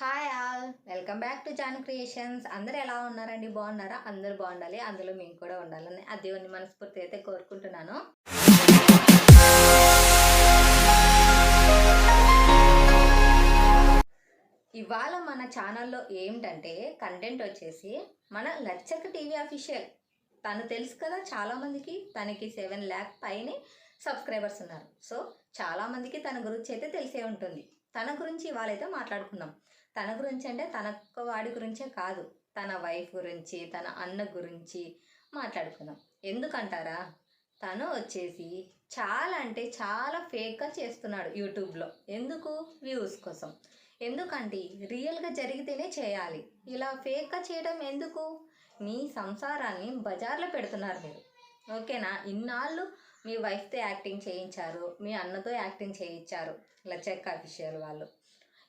Hi all welcome back to John creations అందరూ ఎలా ఉన్నారండి? బాగున్నారా? అందరూ బాగుండాలి. అందులో మేము కూడా ఉండాలని ఆ దేవుని మనస్ఫూర్తి అయితే కోరుకుంటున్నాను. ఇవాళ మన ఛానల్లో ఏమిటంటే కంటెంట్ వచ్చేసి మన లచ్చక టీవీ అఫీషియల్ తను తెలుసు కదా చాలామందికి తనకి సెవెన్ ల్యాక్ పైనే సబ్స్క్రైబర్స్ ఉన్నారు. సో చాలామందికి తన గురించి అయితే తెలిసే ఉంటుంది. తన గురించి ఇవాళ అయితే మాట్లాడుకుందాం. తన గురించి అంటే తన వాడి గురించే కాదు. తన వైఫ్ గురించి తన అన్న గురించి మాట్లాడుకుందాం. ఎందుకంటారా? తను వచ్చేసి చాలా అంటే చాలా ఫేక్గా చేస్తున్నాడు యూట్యూబ్లో. ఎందుకు? వ్యూస్ కోసం. ఎందుకంటే రియల్గా జరిగితేనే చేయాలి. ఇలా ఫేక్గా చేయడం ఎందుకు? మీ సంసారాన్ని బజార్లో పెడుతున్నారు మీరు. ఓకేనా? ఇన్నాళ్ళు మీ వైఫ్తో యాక్టింగ్ చేయించారు మీ అన్నతో యాక్టింగ్ చేయించారు. లచ్చక్క అఫీషియల్ వాళ్ళు.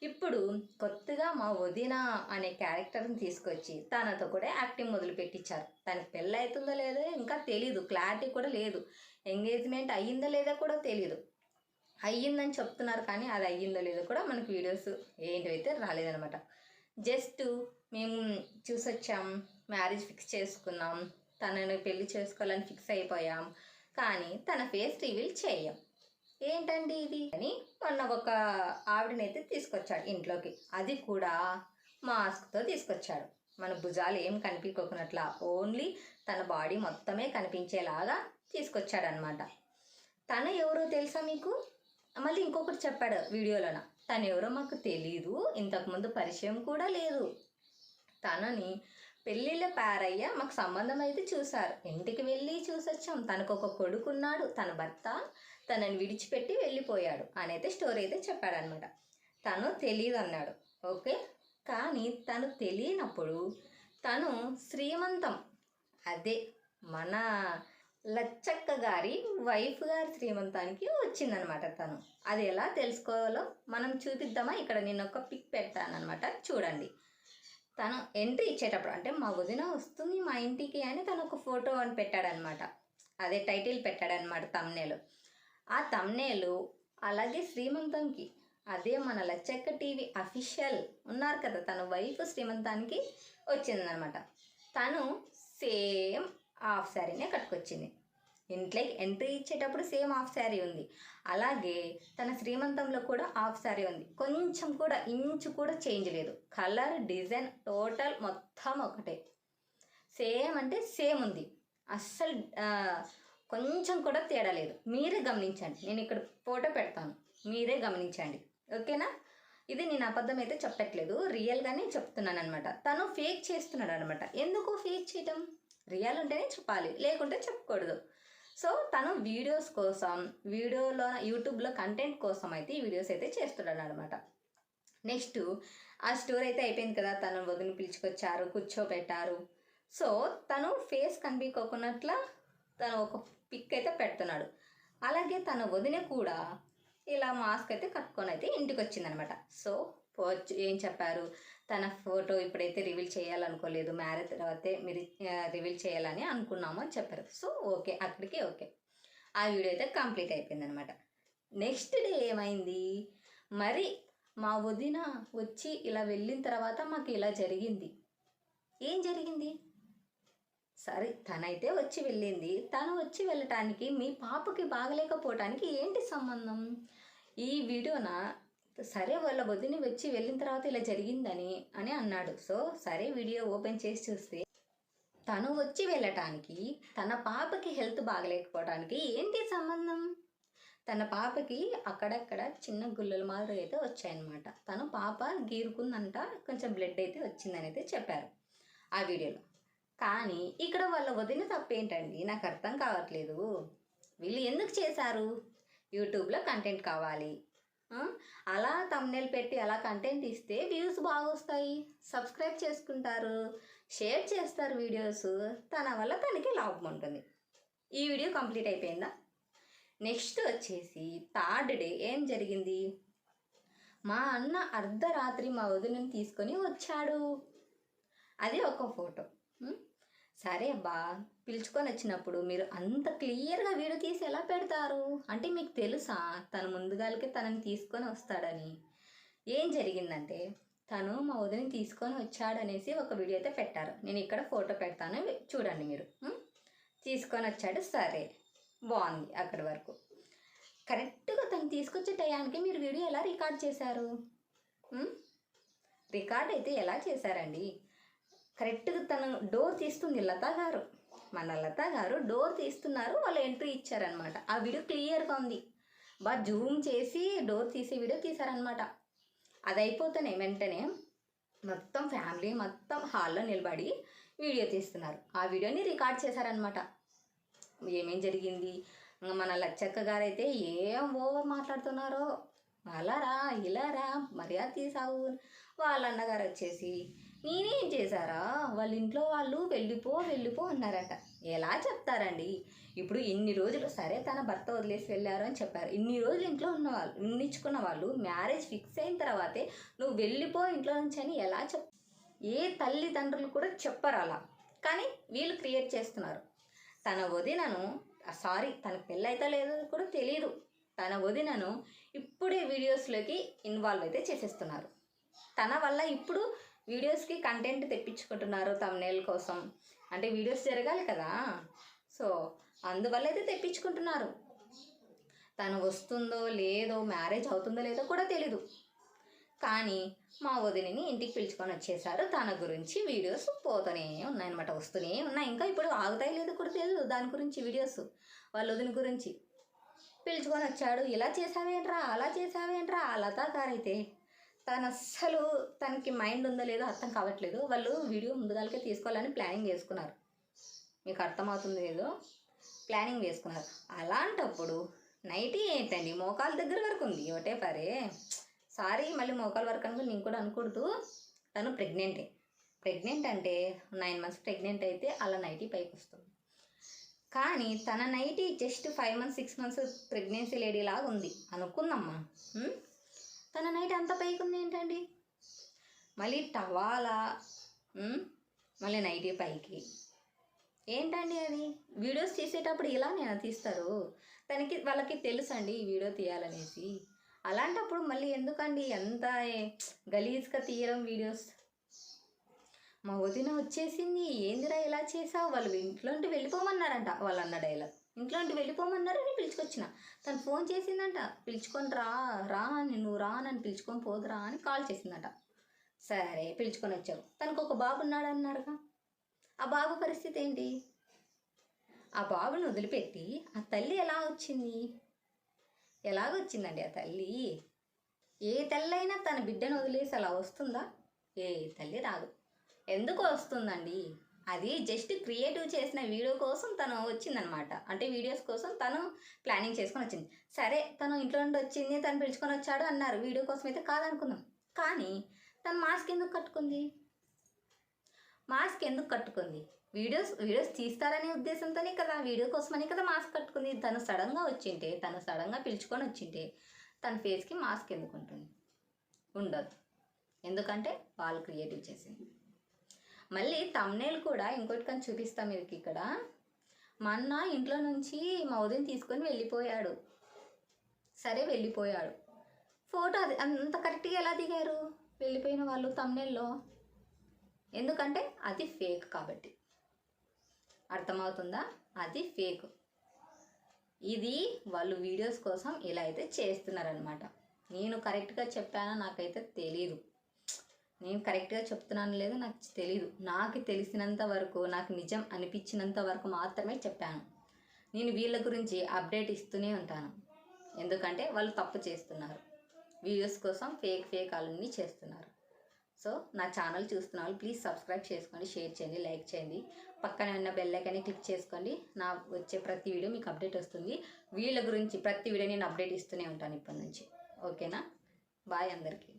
ఇప్పుడు కొత్తగా మా వదిన అనే క్యారెక్టర్ని తీసుకొచ్చి తనతో కూడా యాక్టింగ్ మొదలు పెట్టించారు తనకి పెళ్ళి అవుతుందో లేదో ఇంకా తెలీదు క్లారిటీ కూడా లేదు. ఎంగేజ్మెంట్ అయ్యిందో లేదో కూడా తెలీదు. అయ్యిందని చెప్తున్నారు కానీ అది అయ్యిందో లేదో కూడా మనకి వీడియోస్ ఏంటివైతే రాలేదనమాట జస్ట్ మేము చూసొచ్చాం మ్యారేజ్ ఫిక్స్ చేసుకున్నాం తనని పెళ్ళి చేసుకోవాలని ఫిక్స్ అయిపోయాం. కానీ తన ఫేస్ రివీల్ చేయం. ఏంటండి ఇది? అని మొన్న ఒక ఆవిడనైతే తీసుకొచ్చాడు ఇంట్లోకి. అది కూడా మాస్క్తో తీసుకొచ్చాడు. మన భుజాలు ఏం కనిపించుకోకున్నట్లా. ఓన్లీ తన బాడీ మొత్తమే కనిపించేలాగా తీసుకొచ్చాడనమాట. తను ఎవరో తెలుసా మీకు? మళ్ళీ ఇంకొకటి చెప్పాడు వీడియోలోన. తను ఎవరో మాకు తెలీదు. ఇంతకుముందు పరిచయం కూడా లేదు. తనని పెళ్ళిళ్ళ పారయ్య మాకు సంబంధం అయితే చూశారు. ఇంటికి వెళ్ళి చూసొచ్చాం. తనకు ఒక కొడుకున్నాడు. తన భర్త తనని విడిచిపెట్టి వెళ్ళిపోయాడు. అనైతే స్టోరీ అయితే చెప్పాడనమాట. తను తెలియదు అన్నాడు ఓకే? కానీ తను తెలియనప్పుడు తను శ్రీమంతం. అదే మన లచ్చక్క గారి వైఫ్ గారి శ్రీమంతానికి వచ్చిందనమాట తను. అది ఎలా తెలుసుకోవాలో మనం చూపిద్దామా? ఇక్కడ నేను ఒక పిక్ పెట్టానమాట చూడండి. తను ఎంట్రీ ఇచ్చేటప్పుడు అంటే మా వదిన వస్తుంది మా ఇంటికి అని తను ఒక ఫోటో అని పెట్టాడనమాట. అదే టైటిల్ పెట్టాడనమాట తమ్నేలో ఆ తమ్నేలు అలాగే శ్రీమంతంకి అదే మన లచ్చక్క టీవీ అఫీషియల్ ఉన్నారు కదా తన వైఫ్ శ్రీమంతానికి వచ్చిందనమాట. తను సేమ్ హాఫ్ శారీనే కట్టుకొచ్చింది. ఇంట్లోకి ఎంట్రీ ఇచ్చేటప్పుడు సేమ్ హాఫ్ శారీ ఉంది. అలాగే తన శ్రీమంతంలో కూడా హాఫ్ శారీ ఉంది. కొంచెం కూడా ఇంచు కూడా చేంజ్ లేదు. కలర్ డిజైన్ టోటల్ మొత్తం ఒకటే. సేమ్ అంటే సేమ్ ఉంది. అస్సలు కొంచెం కూడా తేడా లేదు. మీరే గమనించండి. నేను ఇక్కడ ఫోటో పెడతాను. మీరే గమనించండి. ఓకేనా? ఇది నేను అబద్ధం అయితే చెప్పట్లేదు. రియల్గానే చెప్తున్నాను అనమాట తను ఫేక్ చేస్తున్నాడు అనమాట ఎందుకు ఫేక్ చేయటం? రియల్ ఉంటేనే చెప్పాలి. లేకుంటే చెప్పకూడదు. సో తను వీడియోస్ కోసం వీడియోలో యూట్యూబ్లో కంటెంట్ కోసం అయితే ఈ వీడియోస్ అయితే చేస్తున్నాడు అనమాట నెక్స్ట్ ఆ స్టోర్ అయితే అయిపోయింది కదా. తను వదిన పిలుచుకొచ్చారు కూర్చోబెట్టారు. సో తను ఫేస్ కనిపించుకోకున్నట్ల తను ఒక పిక్ అయితే పెడుతున్నాడు. అలాగే తన వదిన కూడా ఇలా మాస్క్ అయితే కట్టుకొని అయితే ఇంటికి వచ్చిందనమాట సో ఏం చెప్పారు? తన ఫోటో ఇప్పుడైతే రివీల్ చేయాలనుకోలేదు. మ్యారేజ్ తర్వాతే మీరు రివీల్ చేయాలని అనుకున్నాము అని చెప్పారు. సో ఓకే అక్కడికి ఓకే. ఆ వీడియో అయితే కంప్లీట్ అయిపోయింది అనమాట నెక్స్ట్ డే ఏమైంది? మరి మా వదిన వచ్చి ఇలా వెళ్ళిన తర్వాత మాకు ఇలా జరిగింది. ఏం జరిగింది? సరే తనైతే వచ్చి వెళ్ళింది. తను వచ్చి వెళ్ళటానికి మీ పాపకి బాగలేకపోవటానికి ఏంటి సంబంధం? ఈ వీడియోన? సరే వాళ్ళ వదిని వచ్చి వెళ్ళిన తర్వాత ఇలా జరిగిందని అని అన్నాడు. సో సరే వీడియో ఓపెన్ చేసి చూస్తే తను వచ్చి వెళ్ళటానికి తన పాపకి హెల్త్ బాగలేకపోవడానికి ఏంటి సంబంధం? తన పాపకి అక్కడక్కడ చిన్న గుల్లల మాదిరి అయితే వచ్చాయన్నమాట. తను పాప గీరుకుందంట కొంచెం బ్లడ్ అయితే వచ్చిందని అయితే చెప్పారు ఆ వీడియోలో. కానీ ఇక్కడ వాళ్ళ వదిన తప్పేంటండి? నాకు అర్థం కావట్లేదు. వీళ్ళు ఎందుకు చేశారు? యూట్యూబ్లో కంటెంట్ కావాలి. అలా తమ్నెల్ పెట్టి అలా కంటెంట్ ఇస్తే వ్యూస్ బాగా వస్తాయి సబ్స్క్రైబ్ చేసుకుంటారు. షేర్ చేస్తారు వీడియోస్. తన వల్ల తనకి లాభం ఉంటుంది. ఈ వీడియో కంప్లీట్ అయిపోయిందా? నెక్స్ట్ వచ్చేసి థర్డ్ డే ఏం జరిగింది? మా అన్న అర్ధరాత్రి మా వదినని తీసుకొని వచ్చాడు. అది ఒక ఫోటో. సరే అబ్బా పిలుచుకొని వచ్చినప్పుడు మీరు అంత క్లియర్గా వీడియో తీసి ఎలా పెడతారు? అంటే మీకు తెలుసా తను ముందుగాలకి తనని తీసుకొని వస్తాడని. ఏం జరిగిందంటే తను మా వదిని తీసుకొని వచ్చాడనేసి ఒక వీడియో అయితే పెట్టారు. నేను ఇక్కడ ఫోటో పెడతాను చూడండి మీరు. తీసుకొని వచ్చాడు సరే. బాగుంది అక్కడి వరకు. కరెక్ట్గా తను తీసుకొచ్చే టయానికి మీరు వీడియో ఎలా రికార్డ్ చేశారు? రికార్డ్ అయితే ఎలా చేశారండి? కరెక్ట్గా తను డోర్ తీస్తుంది లతా గారు. మన లత గారు డోర్ తీస్తున్నారు వాళ్ళు ఎంట్రీ ఇచ్చారనమాట ఆ వీడియో క్లియర్గా ఉంది. బాగా జూమ్ చేసి డోర్ తీసే వీడియో తీశారనమాట అది అయిపోతేనే వెంటనే మొత్తం ఫ్యామిలీ మొత్తం హాల్లో నిలబడి వీడియో తీస్తున్నారు. ఆ వీడియోని రికార్డ్ చేశారనమాట ఏమేం జరిగింది? మన లచ్చక్క గారైతే ఏం ఓవర్ మాట్లాడుతున్నారో? అలా రా ఇలా రా మర్యాద తీసావు. వాళ్ళ అన్నగారు వచ్చేసి నేనేం చేశారా? వాళ్ళ ఇంట్లో వాళ్ళు వెళ్ళిపో వెళ్ళిపో అన్నారట. ఎలా చెప్తారండి? ఇప్పుడు ఇన్ని రోజులు సరే తన భర్త వదిలేసి వెళ్ళారు అని చెప్పారు. ఇన్ని రోజులు ఇంట్లో ఉన్న వాళ్ళు ఉన్నించుకున్న వాళ్ళు మ్యారేజ్ ఫిక్స్ అయిన తర్వాతే నువ్వు వెళ్ళిపో ఇంట్లో నుంచి అని ఎలా చెప్? ఏ తల్లిదండ్రులు కూడా చెప్పరు అలా. కానీ వీళ్ళు క్రియేట్ చేస్తున్నారు. తన వదినను సారీ తనకు పెళ్ళైతే లేదో కూడా తెలియదు తన వదినను ఇప్పుడే వీడియోస్లోకి ఇన్వాల్వ్ అయితే చేసేస్తున్నారు. తన వల్ల ఇప్పుడు వీడియోస్కి కంటెంట్ తెప్పించుకుంటున్నారు తమ్నేల్ కోసం. అంటే వీడియోస్ జరగాలి కదా. సో అందువల్ల అయితే తెప్పించుకుంటున్నారు. తను వస్తుందో లేదో మ్యారేజ్ అవుతుందో లేదో కూడా తెలీదు. కానీ మా వదిలిని ఇంటికి పిలుచుకొని వచ్చేసారు. తన గురించి వీడియోస్ పోతూనే ఉన్నాయన్నమాట వస్తూనే ఉన్నాయి. ఇంకా ఇప్పుడు ఆగుతాయి లేదో కూడా తెలియదు దాని గురించి వీడియోస్ వాళ్ళ వదిన గురించి. పిలుచుకొని వచ్చాడు. ఇలా చేసావేంట్రా? అలా చేసావేంట్రా? ఆ లతాకారైతే తను అస్సలు తనకి మైండ్ ఉందో లేదో అర్థం కావట్లేదు. వాళ్ళు వీడియో ముందుగాలకే తీసుకోవాలని ప్లానింగ్ చేసుకున్నారు. మీకు అర్థమవుతుంది లేదో ప్లానింగ్ వేసుకున్నారు అలాంటప్పుడు నైటీ ఏంటండి? మోకాల దగ్గర వరకు ఉంది. ఒకటే పరే. సారీ మళ్ళీ మోకాల వరకు అనుకుని నేను కూడా అనకూడదు. తను ప్రెగ్నెంటే. ప్రెగ్నెంట్ అంటే నైన్ మంత్స్ ప్రెగ్నెంట్ అయితే అలా నైటీ పైకి వస్తుంది. కానీ తన nighty just five months six months pregnancy lady లాగా ఉంది. అనుకుందమ్మా. తన నైట్ అంత పైకి ఉంది ఏంటండి? మళ్ళీ టవాలా? మళ్ళీ నైటీ పైకి. ఏంటండి అది? వీడియోస్ తీసేటప్పుడు ఇలా నేను తీస్తారు. తనకి వాళ్ళకి తెలుసు అండి ఈ వీడియో తీయాలనేసి. అలాంటప్పుడు మళ్ళీ ఎందుకండి ఎంత గలీజ్గా తీయడం వీడియోస్? మా వదిన వచ్చేసింది. ఏందిరా ఇలా చేసావు? వాళ్ళు ఇంట్లోంటి వెళ్ళిపోమన్నారంట వాళ్ళ అన్న డైలాగ్. ఇంట్లోంటి నేను పిలుచుకొచ్చిన. తను ఫోన్ చేసిందంట పిలుచుకొని రా రా అని నువ్వు రా నన్ను పిలుచుకొని పోదురా అని కాల్ చేసిందంట. సరే పిలుచుకొని వచ్చావు తనకు ఒక బాబు ఉన్నాడు అన్నారుగా. ఆ బాబు పరిస్థితి ఏంటి? ఆ బాబుని వదిలిపెట్టి ఆ తల్లి ఎలా వచ్చింది? ఎలాగొచ్చిందండి ఆ తల్లి? ఏ తల్లి అయినా తన బిడ్డను వదిలేసి అలా వస్తుందా? ఏ తల్లి రాదు. ఎందుకు వస్తుందండి? అది జస్ట్ క్రియేటివ్ చేసిన వీడియో కోసం తను వచ్చిందనమాట. అంటే వీడియోస్ కోసం తను ప్లానింగ్ చేసుకొని వచ్చింది. సరే తను ఇంట్లో నుండి వచ్చింది తను పిలుచుకొని వచ్చాడు అన్నారు. వీడియో కోసం అయితే కాదనుకుందాం. కానీ తను మాస్క్ ఎందుకు కట్టుకుంది? మాస్క్ ఎందుకు కట్టుకుంది? వీడియోస్ వీడియోస్ తీస్తారనే ఉద్దేశంతోనే కదా వీడియో కోసమని కదా మాస్క్ కట్టుకుంది. తను సడన్గా వచ్చింటే తను సడన్గా పిలుచుకొని వచ్చింటే తన ఫేస్కి మాస్క్ ఎందుకు ఉంటుంది? ఉండదు. ఎందుకంటే వాళ్ళు క్రియేటివ్ చేసింది. మళ్ళీ తమ్నేల్ కూడా ఇంకోటి కానీ చూపిస్తాం మీకు ఇక్కడ. మా అన్న ఇంట్లో నుంచి మా ఉదయం తీసుకొని వెళ్ళిపోయాడు. సరే వెళ్ళిపోయాడు. ఫోటో అది అంత కరెక్ట్గా ఎలా దిగారు? వెళ్ళిపోయిన వాళ్ళు తమ్నేల్లో ఎందుకంటే అది ఫేక్ కాబట్టి. అర్థమవుతుందా? అది ఫేక్ ఇది వాళ్ళు వీడియోస్ కోసం ఇలా అయితే చేస్తున్నారనమాట నేను కరెక్ట్గా చెప్పానో? నాకైతే తెలీదు. నేను కరెక్ట్గా చెప్తున్నాను లేదో నాకు తెలీదు. నాకు తెలిసినంత వరకు నాకు నిజం అనిపించినంత వరకు మాత్రమే చెప్పాను. నేను వీళ్ళ గురించి అప్డేట్ ఇస్తూనే ఉంటాను. ఎందుకంటే వాళ్ళు తప్పు చేస్తున్నారు. వీడియోస్ కోసం ఫేక్ ఫేక్ అన్నీ చేస్తున్నారు. సో నా ఛానల్ చూస్తున్న వాళ్ళు ప్లీజ్ సబ్స్క్రైబ్ చేసుకోండి షేర్ చేయండి లైక్ చేయండి. పక్కన ఉన్న బెల్ క్లిక్ చేసుకోండి. నా వచ్చే ప్రతి వీడియో మీకు అప్డేట్ వస్తుంది. వీళ్ళ గురించి ప్రతి వీడియో నేను అప్డేట్ ఇస్తూనే ఉంటాను ఇప్పటి నుంచి. ఓకేనా? బాయ్ అందరికీ.